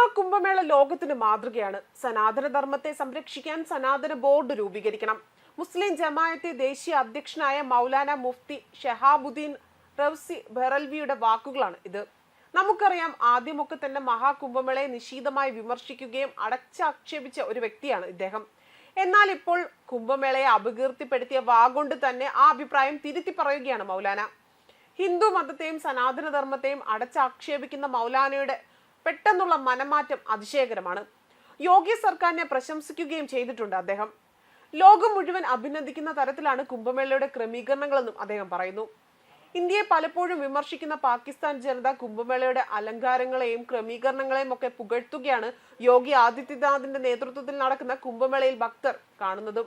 മഹാകുംഭമേള ലോകത്തിന് മാതൃകയാണ്. സനാതനധർമ്മത്തെ സംരക്ഷിക്കാൻ സനാതന ബോർഡ് രൂപീകരിക്കണം. മുസ്ലിം ജമായത്തെ ദേശീയ അധ്യക്ഷനായ മൗലാന മുഫ്തി ഷഹാബുദ്ദീൻ റൌസി ബെറൽവിയുടെ വാക്കുകളാണ് ഇത്. നമുക്കറിയാം ആദ്യമൊക്കെ തന്നെ മഹാകുംഭമേളയെ നിശീതമായി വിമർശിക്കുകയും അടച്ചാക്ഷേപിച്ച ഒരു വ്യക്തിയാണ് ഇദ്ദേഹം. എന്നാൽ ഇപ്പോൾ കുംഭമേളയെ അപകീർത്തിപ്പെടുത്തിയ വാഗൊണ്ട് തന്നെ ആ അഭിപ്രായം തിരുത്തി പറയുകയാണ് മൗലാന. ഹിന്ദു മതത്തെയും സനാതനധർമ്മത്തെയും അടച്ചാക്ഷേപിക്കുന്ന മൗലാനയുടെ പെട്ടെന്നുള്ള മനമാറ്റം അതിശയകരമാണ്. യോഗി സർക്കാരിനെ പ്രശംസിക്കുകയും ചെയ്തിട്ടുണ്ട് അദ്ദേഹം. ലോകം മുഴുവൻ അഭിനന്ദിക്കുന്ന തരത്തിലാണ് കുംഭമേളയുടെ ക്രമീകരണങ്ങളെന്നും അദ്ദേഹം പറയുന്നു. ഇന്ത്യയെ പലപ്പോഴും വിമർശിക്കുന്ന പാകിസ്ഥാൻ ജനത കുംഭമേളയുടെ അലങ്കാരങ്ങളെയും ക്രമീകരണങ്ങളെയും ഒക്കെ പുകഴ്ത്തുകയാണ് യോഗി ആദിത്യനാഥിന്റെ നേതൃത്വത്തിൽ നടക്കുന്ന കുംഭമേളയിൽ ഭക്തർ കാണുന്നതും.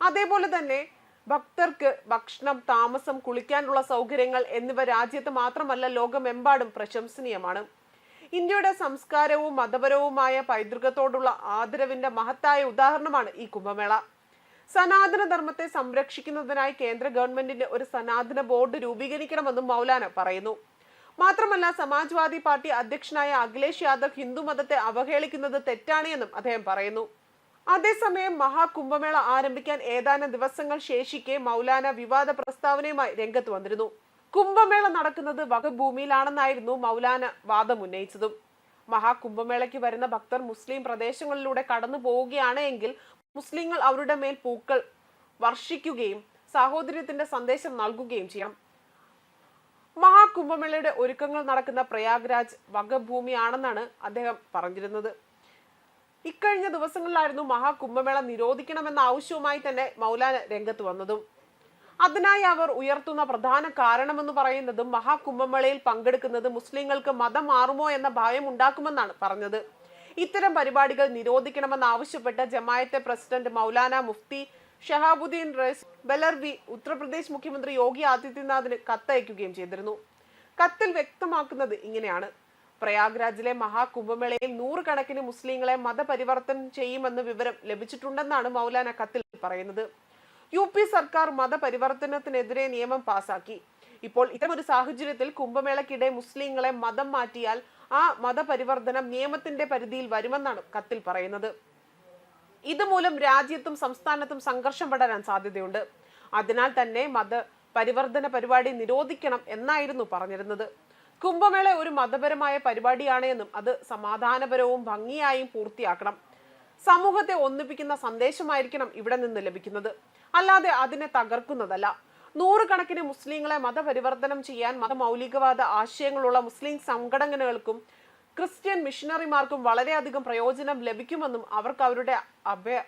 അതേപോലെ തന്നെ ഭക്തർക്ക് ഭക്ഷണം താമസം കുളിക്കാനുള്ള സൗകര്യങ്ങൾ എന്നിവ രാജ്യത്ത് മാത്രമല്ല ലോകമെമ്പാടും പ്രശംസനീയമാണ്. ഇന്ത്യയുടെ സംസ്കാരവും മതപരവുമായ പൈതൃകത്തോടുള്ള ആദരവിന്റെ മഹത്തായ ഉദാഹരണമാണ് ഈ കുംഭമേള. സനാതന ധർമ്മത്തെ സംരക്ഷിക്കുന്നതിനായി കേന്ദ്ര ഗവൺമെന്റിന്റെ ഒരു സനാതന ബോർഡ് രൂപീകരിക്കണമെന്നും മൗലാന പറയുന്നു. മാത്രമല്ല സമാജ്വാദി പാർട്ടി അധ്യക്ഷനായ അഖിലേഷ് യാദവ് ഹിന്ദു മതത്തെ അവഹേളിക്കുന്നത് തെറ്റാണ് എന്നും അദ്ദേഹം പറയുന്നു. അതേസമയം മഹാകുംഭമേള ആരംഭിക്കാൻ ഏതാനും ദിവസങ്ങൾ ശേഷിക്കെ മൗലാന വിവാദ പ്രസ്താവനയുമായി രംഗത്ത് വന്നിരുന്നു. കുംഭമേള നടക്കുന്നത് വകഭൂമിയിലാണെന്നായിരുന്നു മൗലാന വാദം ഉന്നയിച്ചതും. മഹാകുംഭമേളയ്ക്ക് വരുന്ന ഭക്തർ മുസ്ലിം പ്രദേശങ്ങളിലൂടെ കടന്നു പോവുകയാണ് എങ്കിൽ മുസ്ലിങ്ങൾ അവരുടെ മേൽ പൂക്കൾ വർഷിക്കുകയും സാഹോദര്യത്തിന്റെ സന്ദേശം നൽകുകയും ചെയ്യാം മഹാകുംഭമേളയുടെ ഒരുക്കങ്ങൾ നടക്കുന്ന പ്രയാഗ്രാജ് വകഭൂമിയാണെന്നാണ് അദ്ദേഹം പറഞ്ഞിരുന്നത്. ഇക്കഴിഞ്ഞ ദിവസങ്ങളിലായിരുന്നു മഹാകുംഭമേള നിരോധിക്കണമെന്ന ആവശ്യവുമായി തന്നെ മൗലാന രംഗത്ത് വന്നതും. അതിനായി അവർ ഉയർത്തുന്ന പ്രധാന കാരണം എന്ന് പറയുന്നത് മഹാകുംഭമേളയിൽ പങ്കെടുക്കുന്നത് മുസ്ലിങ്ങൾക്ക് മതം മാറുമോ എന്ന ഭയം ഉണ്ടാക്കുമെന്നാണ് പറഞ്ഞത്. ഇത്തരം പരിപാടികൾ നിരോധിക്കണമെന്ന് ആവശ്യപ്പെട്ട ജമായത്തെ പ്രസിഡന്റ് മൗലാന മുഫ്തി ഷഹാബുദ്ദീൻ റസ് ബലർവി ഉത്തർപ്രദേശ് മുഖ്യമന്ത്രി യോഗി ആദിത്യനാഥിന് കത്തയക്കുകയും ചെയ്തിരുന്നു. കത്തിൽ വ്യക്തമാക്കുന്നത് ഇങ്ങനെയാണ്. പ്രയാഗ്രാജിലെ മഹാകുംഭമേളയിൽ നൂറുകണക്കിന് മുസ്ലിങ്ങളെ മതപരിവർത്തനം ചെയ്യുമെന്ന് വിവരം ലഭിച്ചിട്ടുണ്ടെന്നാണ് മൗലാന കത്തിൽ പറയുന്നത്. യു പി സർക്കാർ മതപരിവർത്തനത്തിനെതിരെ നിയമം പാസാക്കി. ഇപ്പോൾ ഇത്തരമൊരു സാഹചര്യത്തിൽ കുംഭമേളക്കിടെ മുസ്ലിങ്ങളെ മതം മാറ്റിയാൽ ആ മതപരിവർത്തനം നിയമത്തിന്റെ പരിധിയിൽ വരുമെന്നാണ് കത്തിൽ പറയുന്നത്. ഇതുമൂലം രാജ്യത്തും സംസ്ഥാനത്തും സംഘർഷം പടരാൻ സാധ്യതയുണ്ട്. അതിനാൽ തന്നെ മത പരിവർത്തന പരിപാടി നിരോധിക്കണം എന്നായിരുന്നു പറഞ്ഞിരുന്നത്. കുംഭമേള ഒരു മതപരമായ പരിപാടിയാണ് എന്നും അത് സമാധാനപരവും ഭംഗിയായും പൂർത്തിയാക്കണം. സമൂഹത്തെ ഒന്നിപ്പിക്കുന്ന സന്ദേശമായിരിക്കണം ഇവിടെ നിന്ന് ലഭിക്കുന്നത്. അല്ലാതെ അതിനെ തകർക്കുന്നതല്ല. നൂറുകണക്കിന് മുസ്ലിങ്ങളെ മതപരിവർത്തനം ചെയ്യാൻ മതമൗലികവാദ ആശയങ്ങളുള്ള മുസ്ലിം സംഘടനകൾക്കും ക്രിസ്ത്യൻ മിഷണറിമാർക്കും വളരെയധികം പ്രയോജനം ലഭിക്കുമെന്നും അവർക്ക് അവരുടെ അഭയ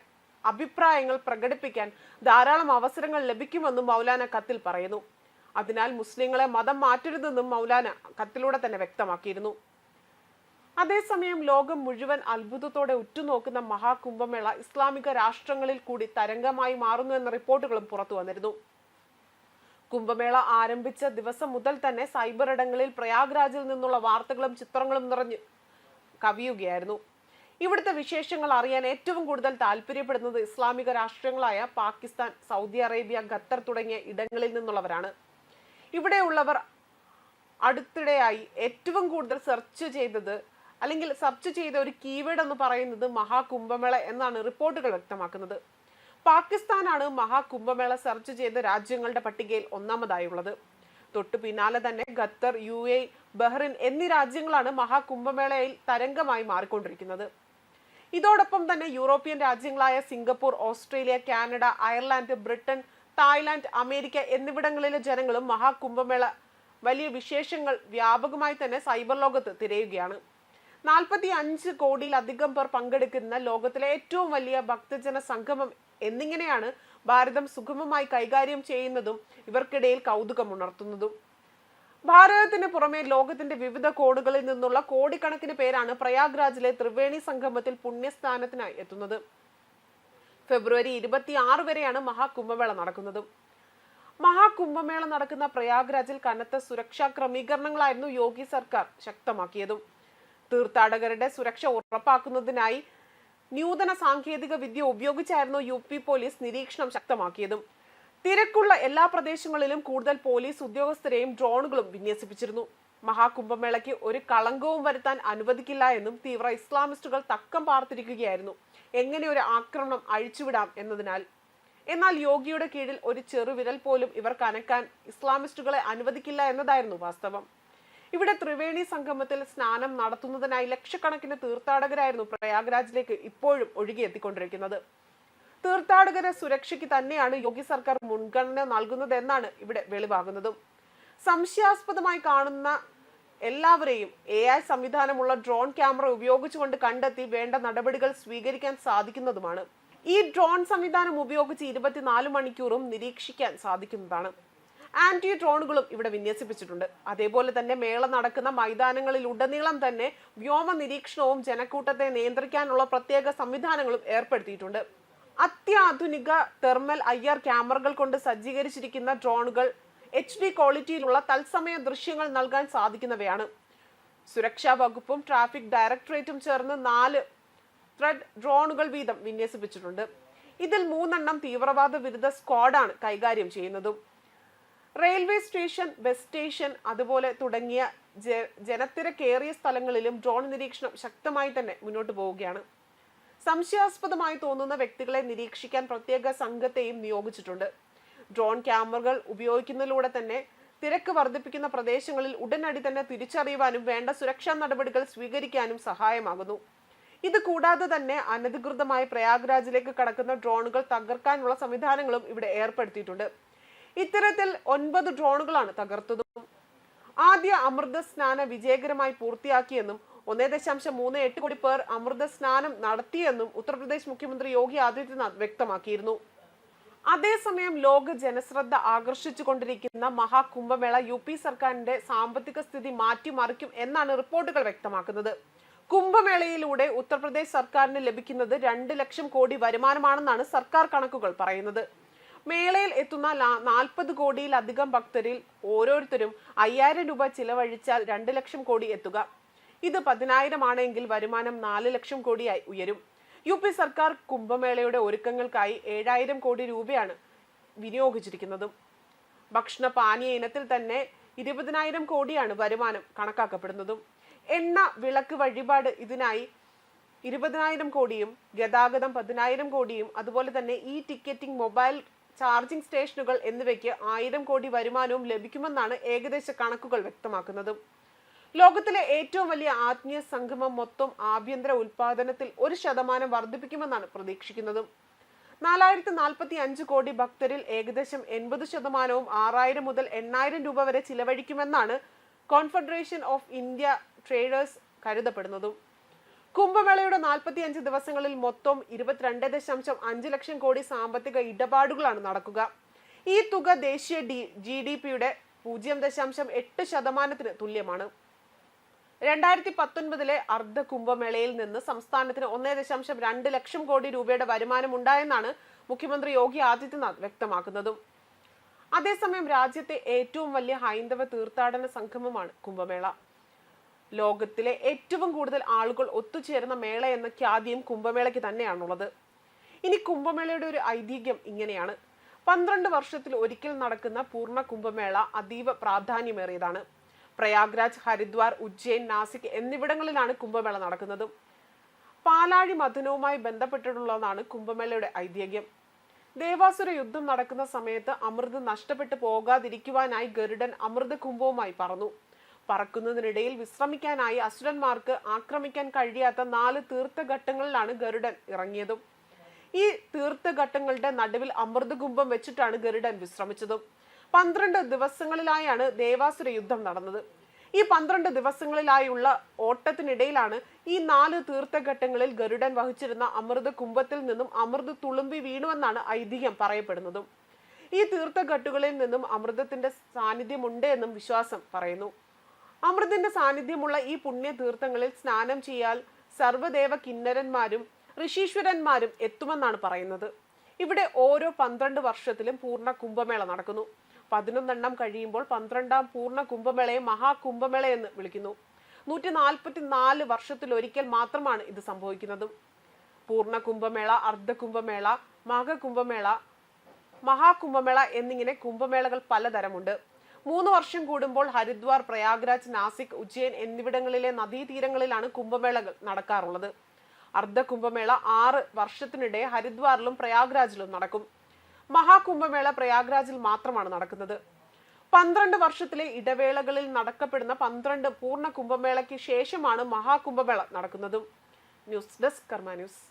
അഭിപ്രായങ്ങൾ പ്രകടിപ്പിക്കാൻ ധാരാളം അവസരങ്ങൾ ലഭിക്കുമെന്നും മൗലാന കത്തിൽ പറയുന്നു. അതിനാൽ മുസ്ലിങ്ങളെ മതം മാറ്റരുതെന്നും മൗലാന കത്തിലൂടെ തന്നെ വ്യക്തമാക്കിയിരുന്നു. അതേസമയം ലോകം മുഴുവൻ അത്ഭുതത്തോടെ ഉറ്റുനോക്കുന്ന മഹാകുംഭമേള ഇസ്ലാമിക രാഷ്ട്രങ്ങളിൽ കൂടി തരംഗമായി മാറുന്നു എന്ന റിപ്പോർട്ടുകളും പുറത്തു വന്നിരുന്നു. കുംഭമേള ആരംഭിച്ച ദിവസം മുതൽ തന്നെ സൈബർ ഇടങ്ങളിൽ പ്രയാഗ്രാജിൽ നിന്നുള്ള വാർത്തകളും ചിത്രങ്ങളും നിറഞ്ഞു കവിയുകയായിരുന്നു. ഇവിടുത്തെ വിശേഷങ്ങൾ അറിയാൻ ഏറ്റവും കൂടുതൽ താല്പര്യപ്പെടുന്നത് ഇസ്ലാമിക രാഷ്ട്രങ്ങളായ പാകിസ്ഥാൻ സൗദി അറേബ്യ ഖത്തർ തുടങ്ങിയ ഇടങ്ങളിൽ നിന്നുള്ളവരാണ്. ഇവിടെയുള്ളവർ അടുത്തിടെയായി ഏറ്റവും കൂടുതൽ സെർച്ച് ചെയ്തത് അല്ലെങ്കിൽ സബ്ജ് ചെയ്ത ഒരു കീവേഡ് എന്ന് പറയുന്നത് മഹാകുംഭമേള എന്നാണ് റിപ്പോർട്ടുകൾ വ്യക്തമാക്കുന്നത്. പാകിസ്ഥാനാണ് മഹാകുംഭമേള സെർച്ച് ചെയ്ത രാജ്യങ്ങളുടെ പട്ടികയിൽ ഒന്നാമതായുള്ളത്. തൊട്ടു പിന്നാലെ തന്നെ ഖത്തർ യു എ ബഹ്റിൻ എന്നീ രാജ്യങ്ങളാണ് മഹാകുംഭമേളയിൽ തരംഗമായി മാറിക്കൊണ്ടിരിക്കുന്നത്. ഇതോടൊപ്പം തന്നെ European രാജ്യങ്ങളായ Singapore Australia Canada Ireland Britain Thailand America എന്നിവിടങ്ങളിലെ ജനങ്ങളും മഹാകുംഭമേള വലിയ വിശേഷങ്ങൾ വ്യാപകമായി തന്നെ സൈബർ ലോകത്ത് തിരയുകയാണ്. നാൽപ്പത്തി അഞ്ച് കോടിയിലധികം പേർ പങ്കെടുക്കുന്ന ലോകത്തിലെ ഏറ്റവും വലിയ ഭക്തജന സംഗമം എന്നിങ്ങനെയാണ് ഭാരതം സുഗമമായി കൈകാര്യം ചെയ്യുന്നതും ഇവർക്കിടയിൽ കൗതുകം ഉണർത്തുന്നതും ഭാരതത്തിന് പുറമെ ലോകത്തിന്റെ വിവിധ കോണുകളിൽ നിന്നുള്ള കോടിക്കണക്കിന് പേരാണ് പ്രയാഗ്രാജിലെ ത്രിവേണി സംഗമത്തിൽ പുണ്യസ്ഥാനത്തിനായി എത്തുന്നത്. ഫെബ്രുവരി ഇരുപത്തി ആറ് വരെയാണ് മഹാകുംഭമേള നടക്കുന്നത്. മഹാകുംഭമേള നടക്കുന്ന പ്രയാഗ്രാജിൽ കനത്ത സുരക്ഷാ ക്രമീകരണങ്ങളായിരുന്നു യോഗി സർക്കാർ ശക്തമാക്കിയതും. തീർത്ഥാടകരുടെ സുരക്ഷ ഉറപ്പാക്കുന്നതിനായി നൂതന സാങ്കേതിക വിദ്യ ഉപയോഗിച്ചായിരുന്നു യു പി പോലീസ് നിരീക്ഷണം ശക്തമാക്കിയതും. തിരക്കുള്ള എല്ലാ പ്രദേശങ്ങളിലും കൂടുതൽ പോലീസ് ഉദ്യോഗസ്ഥരെയും ഡ്രോണുകളും വിന്യസിപ്പിച്ചിരുന്നു. മഹാകുംഭമേളയ്ക്ക് ഒരു കളങ്കവും വരുത്താൻ അനുവദിക്കില്ല എന്നും തീവ്ര ഇസ്ലാമിസ്റ്റുകൾ തക്കം പാർത്തിരിക്കുകയായിരുന്നു. എങ്ങനെ ഒരു ആക്രമണം അഴിച്ചുവിടാം എന്നതിനാൽ. എന്നാൽ യോഗിയുടെ കീഴിൽ ഒരു ചെറുവിരൽ പോലും ഇവർക്ക് അനക്കാൻ ഇസ്ലാമിസ്റ്റുകളെ അനുവദിക്കില്ല എന്നതായിരുന്നു വാസ്തവം. ഇവിടെ ത്രിവേണി സംഗമത്തിൽ സ്നാനം നടത്തുന്നതിനായി ലക്ഷക്കണക്കിന് തീർത്ഥാടകരായിരുന്നു പ്രയാഗ്രാജിലേക്ക് ഇപ്പോഴും ഒഴുകിയെത്തിക്കൊണ്ടിരിക്കുന്നത്. തീർത്ഥാടകരെ സുരക്ഷയ്ക്ക് തന്നെയാണ് യോഗി സർക്കാർ മുൻഗണന നൽകുന്നതെന്നാണ് ഇവിടെ വെളിവാകുന്നതും. സംശയാസ്പദമായി കാണുന്ന എല്ലാവരെയും എ ഐ സംവിധാനമുള്ള ഡ്രോൺ ക്യാമറ ഉപയോഗിച്ചുകൊണ്ട് കണ്ടെത്തി വേണ്ട നടപടികൾ സ്വീകരിക്കാൻ സാധിക്കുന്നതുമാണ്. ഈ ഡ്രോൺ സംവിധാനം ഉപയോഗിച്ച് ഇരുപത്തിനാല് മണിക്കൂറും നിരീക്ഷിക്കാൻ സാധിക്കുന്നതാണ്. ആന്റി ഡ്രോണുകളും ഇവിടെ വിന്യസിപ്പിച്ചിട്ടുണ്ട്. അതേപോലെ തന്നെ മേള നടക്കുന്ന മൈതാനങ്ങളിൽ ഉടനീളം തന്നെ വ്യോമ നിരീക്ഷണവും ജനക്കൂട്ടത്തെ നിയന്ത്രിക്കാനുള്ള പ്രത്യേക സംവിധാനങ്ങളും ഏർപ്പെടുത്തിയിട്ടുണ്ട്. അത്യാധുനിക തെർമൽ ഐ ആർ ക്യാമറകൾ കൊണ്ട് സജ്ജീകരിച്ചിരിക്കുന്ന ഡ്രോണുകൾ എച്ച് ഡി ക്വാളിറ്റിയിലുള്ള തത്സമയ ദൃശ്യങ്ങൾ നൽകാൻ സാധിക്കുന്നവയാണ്. സുരക്ഷാ വകുപ്പും ട്രാഫിക് ഡയറക്ടറേറ്റും ചേർന്ന് നാല് ത്രെഡ് ഡ്രോണുകൾ വീതം വിന്യസിപ്പിച്ചിട്ടുണ്ട്. ഇതിൽ മൂന്നെണ്ണം തീവ്രവാദ വിരുദ്ധ സ്ക്വാഡാണ് കൈകാര്യം ചെയ്യുന്നതും. റെയിൽവേ സ്റ്റേഷൻ ബസ് സ്റ്റേഷൻ അതുപോലെ തുടങ്ങിയ ജനത്തിരക്കേറിയ സ്ഥലങ്ങളിലും ഡ്രോൺ നിരീക്ഷണം ശക്തമായി തന്നെ മുന്നോട്ട് പോവുകയാണ്. സംശയാസ്പദമായി തോന്നുന്ന വ്യക്തികളെ നിരീക്ഷിക്കാൻ പ്രത്യേക സംഘത്തെയും നിയോഗിച്ചിട്ടുണ്ട്. ഡ്രോൺ ക്യാമറകൾ ഉപയോഗിക്കുന്നതിലൂടെ തന്നെ തിരക്ക് വർദ്ധിപ്പിക്കുന്ന പ്രദേശങ്ങളിൽ ഉടനടി തന്നെ തിരിച്ചറിയുവാനും വേണ്ട സുരക്ഷാ നടപടികൾ സ്വീകരിക്കാനും സഹായമാകുന്നു. ഇത് കൂടാതെ തന്നെ അനധികൃതമായി പ്രയാഗ്രാജിലേക്ക് കടക്കുന്ന ഡ്രോണുകൾ തകർക്കാനുള്ള സംവിധാനങ്ങളും ഇവിടെ ഏർപ്പെടുത്തിയിട്ടുണ്ട്. ഇത്തരത്തിൽ ഒൻപത് ഡ്രോണുകളാണ് തകർത്തതും. ആദ്യ അമൃത സ്നാന വിജയകരമായി പൂർത്തിയാക്കിയെന്നും ഒന്നേ ദശാംശം മൂന്ന് എട്ട് കോടി പേർ അമൃത സ്നാനം നടത്തിയെന്നും ഉത്തർപ്രദേശ് മുഖ്യമന്ത്രി യോഗി ആദിത്യനാഥ് വ്യക്തമാക്കിയിരുന്നു. അതേസമയം ലോക ജനശ്രദ്ധ ആകർഷിച്ചുകൊണ്ടിരിക്കുന്ന മഹാകുംഭമേള യു പി സർക്കാരിന്റെ സാമ്പത്തിക സ്ഥിതി മാറ്റിമറിക്കും എന്നാണ് റിപ്പോർട്ടുകൾ വ്യക്തമാക്കുന്നത്. കുംഭമേളയിലൂടെ ഉത്തർപ്രദേശ് സർക്കാരിന് ലഭിക്കുന്നത് രണ്ട് ലക്ഷം കോടി വരുമാനമാണെന്നാണ് സർക്കാർ കണക്കുകൾ പറയുന്നത്. മേളയിൽ എത്തുന്ന നാൽപ്പത് കോടിയിലധികം ഭക്തരിൽ ഓരോരുത്തരും അയ്യായിരം രൂപ ചിലവഴിച്ചാൽ രണ്ട് ലക്ഷം കോടി എത്തുക. ഇത് പതിനായിരം ആണെങ്കിൽ വരുമാനം നാല് ലക്ഷം കോടിയായി ഉയരും. യു പി സർക്കാർ കുംഭമേളയുടെ ഒരുക്കങ്ങൾക്കായി ഏഴായിരം കോടി രൂപയാണ് വിനിയോഗിച്ചിരിക്കുന്നതും. ഭക്ഷണ പാനീയ ഇനത്തിൽ തന്നെ ഇരുപതിനായിരം കോടിയാണ് വരുമാനം കണക്കാക്കപ്പെടുന്നതും. എണ്ണ വിളക്ക് വഴിപാട് ഇതിനായി ഇരുപതിനായിരം കോടിയും ഗതാഗതം പതിനായിരം കോടിയും അതുപോലെ തന്നെ ഈ ടിക്കറ്റിംഗ് മൊബൈൽ ചാർജിംഗ് സ്റ്റേഷനുകൾ എന്നിവയ്ക്ക് ആയിരം കോടി വരുമാനവും ലഭിക്കുമെന്നാണ് ഏകദേശ കണക്കുകൾ വ്യക്തമാക്കുന്നത്. ലോകത്തിലെ ഏറ്റവും വലിയ ആത്മീയ സംഗമം മൊത്തം ആഭ്യന്തര ഉൽപാദനത്തിൽ ഒരു ശതമാനം വർദ്ധിപ്പിക്കുമെന്നാണ് പ്രതീക്ഷിക്കുന്നത്. നാലായിരത്തി നാൽപ്പത്തി അഞ്ച് കോടി ഭക്തരിൽ ഏകദേശം എൺപത് ശതമാനവും ആറായിരം മുതൽ എണ്ണായിരം രൂപ വരെ ചിലവഴിക്കുമെന്നാണ് കോൺഫെഡറേഷൻ ഓഫ് ഇന്ത്യ ട്രേഡേഴ്സ് കരുതപ്പെടുന്നതും. കുംഭമേളയുടെ നാൽപ്പത്തി അഞ്ച് ദിവസങ്ങളിൽ മൊത്തം ഇരുപത്തിരണ്ട് ദശാംശം അഞ്ച് ലക്ഷം കോടി സാമ്പത്തിക ഇടപാടുകളാണ് നടക്കുക. ഈ തുക ദേശീയ ഡി ജി ഡി പിയുടെ പൂജ്യം ദശാംശം എട്ട് ശതമാനത്തിന് തുല്യമാണ്. രണ്ടായിരത്തി പത്തൊൻപതിലെ അർദ്ധ കുംഭമേളയിൽ നിന്ന് സംസ്ഥാനത്തിന് ഒന്നേ ദശാംശം രണ്ട് ലക്ഷം കോടി രൂപയുടെ വരുമാനം ഉണ്ടായെന്നാണ് മുഖ്യമന്ത്രി യോഗി ആദിത്യനാഥ് വ്യക്തമാക്കുന്നതും. അതേസമയം രാജ്യത്തെ ഏറ്റവും വലിയ ഹൈന്ദവ തീർത്ഥാടന സംഗമമാണ് കുംഭമേള. ലോകത്തിലെ ഏറ്റവും കൂടുതൽ ആളുകൾ ഒത്തുചേരുന്ന മേള എന്ന ഖ്യാതിയും കുംഭമേളയ്ക്ക് തന്നെയാണുള്ളത്. ഇനി കുംഭമേളയുടെ ഒരു ഐതിഹ്യം ഇങ്ങനെയാണ്. പന്ത്രണ്ട് വർഷത്തിൽ ഒരിക്കൽ നടക്കുന്ന പൂർണ കുംഭമേള അതീവ പ്രാധാന്യമേറിയതാണ്. പ്രയാഗ്രാജ് ഹരിദ്വാർ ഉജ്ജയിൻ നാസിക് എന്നിവിടങ്ങളിലാണ് കുംഭമേള നടക്കുന്നത്. പാലാഴി മഥനവുമായി ബന്ധപ്പെട്ടിട്ടുള്ളതാണ് കുംഭമേളയുടെ ഐതിഹ്യം. ദേവാസുര യുദ്ധം നടക്കുന്ന സമയത്ത് അമൃത് നഷ്ടപ്പെട്ടു പോകാതിരിക്കുവാനായി ഗരുഡൻ അമൃത കുംഭവുമായി പറന്നു. പറക്കുന്നതിനിടയിൽ വിശ്രമിക്കാനായി അസുരന്മാർക്ക് ആക്രമിക്കാൻ കഴിയാത്ത നാല് തീർത്ഥഘട്ടങ്ങളിലാണ് ഗരുഡൻ ഇറങ്ങിയതും. ഈ തീർത്ഥഘട്ടങ്ങളുടെ നടുവിൽ അമൃതകുംഭം വെച്ചിട്ടാണ് ഗരുഡൻ വിശ്രമിച്ചതും. പന്ത്രണ്ട് ദിവസങ്ങളിലായാണ് ദേവാസുര യുദ്ധം നടന്നത്. ഈ പന്ത്രണ്ട് ദിവസങ്ങളിലായുള്ള ഓട്ടത്തിനിടയിലാണ് ഈ നാല് തീർത്ഥഘട്ടങ്ങളിൽ ഗരുഡൻ വഹിച്ചിരുന്ന അമൃത കുംഭത്തിൽ നിന്നും അമൃത് തുളുമ്പി വീണുവെന്നാണ് ഐതിഹ്യം പറയപ്പെടുന്നതും. ഈ തീർത്ഥഘട്ടുകളിൽ നിന്നും അമൃതത്തിന്റെ സാന്നിധ്യമുണ്ട് എന്നും വിശ്വാസം പറയുന്നു. അമൃതിന്റെ സാന്നിധ്യമുള്ള ഈ പുണ്യ തീർത്ഥങ്ങളിൽ സ്നാനം ചെയ്യാൻ സർവദേവ കിന്നരന്മാരും ഋഷീശ്വരന്മാരും എത്തുമെന്നാണ് പറയുന്നത്. ഇവിടെ ഓരോ പന്ത്രണ്ട് വർഷത്തിലും പൂർണ കുംഭമേള നടക്കുന്നു. പതിനൊന്നെണ്ണം കഴിയുമ്പോൾ പന്ത്രണ്ടാം പൂർണ കുംഭമേളയെ മഹാകുംഭമേള എന്ന് വിളിക്കുന്നു. നൂറ്റി നാൽപ്പത്തി നാല് വർഷത്തിലൊരിക്കൽ മാത്രമാണ് ഇത് സംഭവിക്കുന്നത്. പൂർണ കുംഭമേള അർദ്ധ കുംഭമേള മഹകുംഭമേള മഹാകുംഭമേള എന്നിങ്ങനെ കുംഭമേളകൾ പലതരമുണ്ട്. മൂന്ന് വർഷം കൂടുമ്പോൾ ഹരിദ്വാർ പ്രയാഗ്രാജ് നാസിക് ഉജ്ജയിൻ എന്നിവിടങ്ങളിലെ നദീതീരങ്ങളിലാണ് കുംഭമേളകൾ നടക്കാറുള്ളത്. അർദ്ധ കുംഭമേള ആറ് വർഷത്തിനിടെ ഹരിദ്വാറിലും പ്രയാഗ്രാജിലും നടക്കും. മഹാകുംഭമേള പ്രയാഗ്രാജിൽ മാത്രമാണ് നടക്കുന്നത്. പന്ത്രണ്ട് വർഷത്തിലെ ഇടവേളകളിൽ നടക്കപ്പെടുന്ന പന്ത്രണ്ട് പൂർണ കുംഭമേളയ്ക്ക് ശേഷമാണ് മഹാകുംഭമേള നടക്കുന്നതും. News desk Karma news.